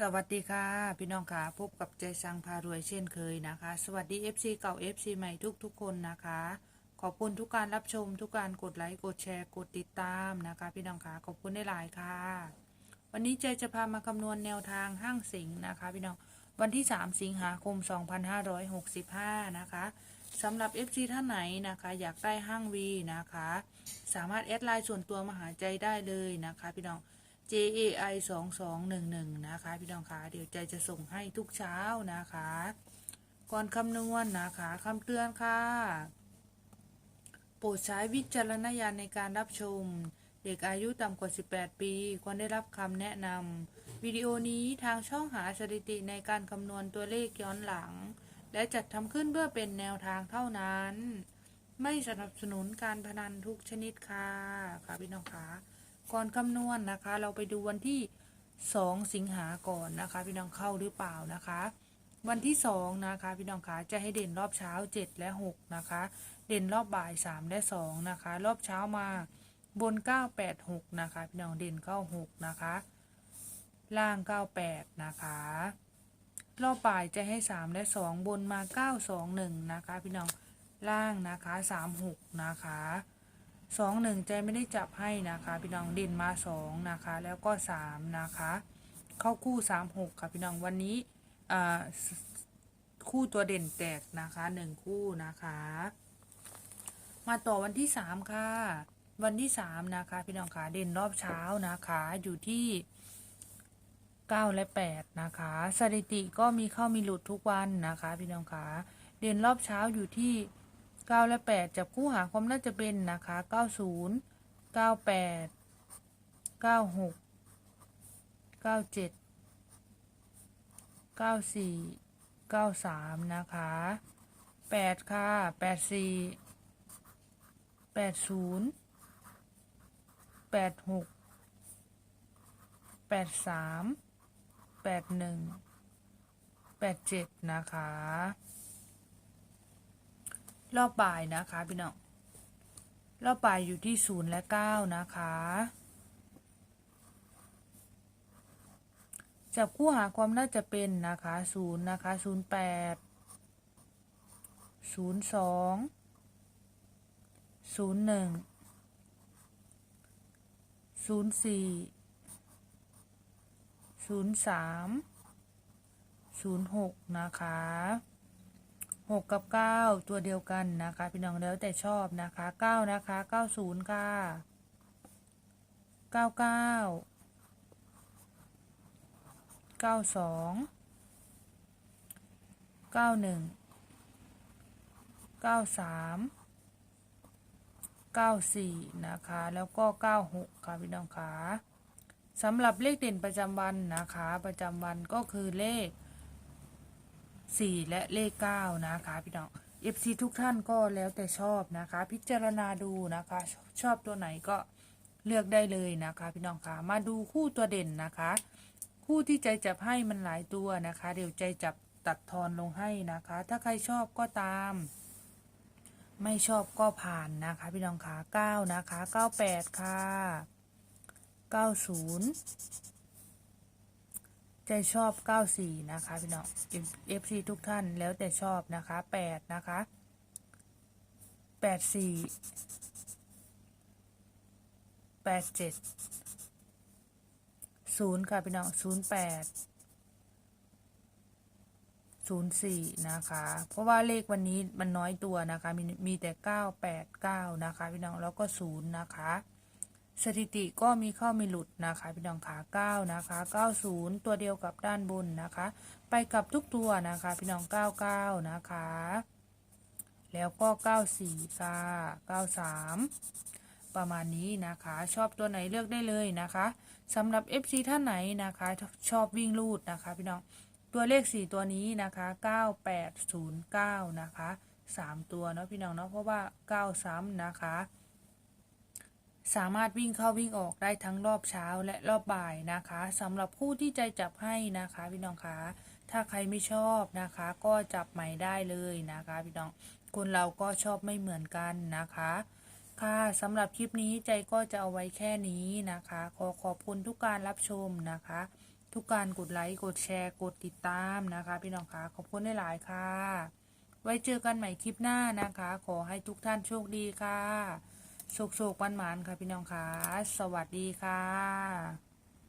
สวัสดีค่ะ พี่น้องค่ะ พบกับใจสังพารวยเช่นเคยนะคะ สวัสดี FC เก่า FC ใหม่ทุกๆคนนะคะ ขอบคุณทุกการรับชม ทุกการกดไลค์กดแชร์กดติดตามนะคะ พี่น้องค่ะขอบคุณได้หลายค่ะ วันนี้ใจจะพามาคำนวณแนวทางห้างสิงนะคะ พี่น้องวันที่ 3 สิงหาคม 2565 นะคะสำหรับ FC ท่านไหนนะคะ อยากได้ห้างวีนะคะ สามารถแอดไลน์ส่วนตัวมาหาใจได้เลยนะคะ พี่น้อง JAI 2 2 1 1นะคะ พี่น้องคะเดี๋ยวใจจะส่งให้ทุกเช้านะคะ ก่อนคำนวณนะคะคำเตือนค่ะ โปรดใช้วิจารณญาณในการรับชม เด็กอายุต่ำกว่า 18 ปีควรได้รับคำแนะนำวิดีโอนี้ทางช่องหาสถิติในการคำนวณตัวเลขย้อนหลัง และจัดทำขึ้นเพื่อเป็นแนวทางเท่านั้น ไม่สนับสนุนการพนันทุกชนิดค่ะค่ะพี่น้องคะ ก่อนคำนวณนะคะ เราไปดูวันที่ 2 สิงหาก่อนนะคะ พี่น้องเข้าหรือเปล่านะคะ วันที่ 2 นะคะ พี่น้องคะจะให้เด่นรอบเช้า 7 และ 6 นะคะ เด่นรอบบ่าย 3 และ 2 นะคะ รอบเช้ามาบน 986 นะคะ พี่น้องเด่นเข้า6นะคะ ล่าง 98 นะคะ รอบบ่ายจะให้ 3 และ 2 บนมา 921 นะคะ พี่น้องล่างนะคะ 36 นะคะ 21ใจไม่ได้จับให้นะคะ พี่น้องเด่นมา2นะคะ แล้วก็3นะคะ เข้าคู่36ค่ะพี่น้องวันนี้คู่ตัวเด่นแตกนะคะ1คู่นะคะ มาต่อวันที่3ค่ะ วันที่3นะคะ พี่น้องคะเด่นรอบเช้านะคะ อยู่ที่9และ8นะคะ สถิติก็มีเข้ามีหลุดทุกวันนะคะ พี่น้องคะเด่นรอบเช้าอยู่ที่ 9 และ 8 จับคู่หาความน่าจะเป็นนะคะ 90 98 96 97 94 93 นะคะ 8 ค่ะ 84 80 86 83 81 87 นะคะ รอบบ่ายนะคะพี่น้องรอบบ่ายอยู่ที่ศูนย์และเก้านะคะ จับคู่หาความน่าจะเป็นนะคะศูนย์นะคะศูนย์แปดศูนย์สองศูนย์หนึ่งศูนย์สี่ศูนย์สามศูนย์หกนะคะ หกกับเก้าตัวเดียวกันนะคะ พี่น้องแล้วแต่ชอบนะคะเก้านะคะเก้าศูนย์ค่ะเก้าเก้าเก้าสองเก้าหนึ่งเก้าสามเก้าสี่นะคะ แล้วก็เก้าหกค่ะพี่น้องคะสำหรับเลขเด่นประจำวันนะคะ ประจำวันก็คือเลข 4และเลข9นะคะพี่น้อง FC ทุกท่านก็แล้วแต่ชอบนะคะ พิจารณาดูนะคะชอบตัวไหนก็เลือกได้เลยนะคะ พี่น้องคะมาดูคู่ตัวเด่นนะคะ คู่ที่ใจจับให้มันหลายตัวนะคะ เดี๋ยวใจจับตัดทอนลงให้นะคะ ถ้าใครชอบก็ตาม ไม่ชอบก็ผ่านนะคะ พี่น้องคะ9นะคะ 98 ค่ะ 90 ใจชอบ 94 นะคะพี่น้อง FC ทุกท่านแล้วแต่ชอบนะคะ 8 นะคะ 84 87 0 ค่ะพี่น้อง 08 04 นะคะ เพราะว่าเลขวันนี้มันน้อยตัวนะคะ มีมีแต่ 989 นะคะพี่น้อง แล้วก็ 0 นะคะ สถิติก็มีเข้ามีหลุดนะคะพี่น้องขา9นะคะ90 ตัวเดียวกับด้านบนนะคะ ไปกับทุกตัวนะคะ พี่น้อง 99 นะคะ แล้วก็ 94ค่ะ93 ประมาณนี้นะคะ ชอบตัวไหนเลือกได้เลยนะคะสำหรับ FC ท่านไหนนะคะ ชอบวิ่งลูดนะคะ พี่น้องตัวเลข 4 ตัวนี้นะคะ 9809 นะคะ 3 ตัวเนาะพี่น้องเนาะเพราะว่า9ซ้ำนะคะ สามารถวิ่งเข้าวิ่งออกได้ทั้งรอบเช้าและรอบบ่ายนะคะสำหรับผู้ที่ใจจับให้นะคะพี่น้องคะถ้าใครไม่ชอบนะคะ ก็จับใหม่ได้เลยนะคะพี่น้องคนเราก็ชอบไม่เหมือนกันนะคะ ค่ะสำหรับคลิปนี้ใจก็จะเอาไว้แค่นี้นะคะ ขอขอบคุณทุกการรับชมนะคะ ทุกการกดไลค์กดแชร์กดติดตามนะคะ พี่น้องคะขอบคุณได้หลายค่ะ ไว้เจอกันใหม่คลิปหน้านะคะ ขอให้ทุกท่านโชคดีค่ะ โชคโชคปันหมานค่ะพี่น้องค่ะ สวัสดีค่ะ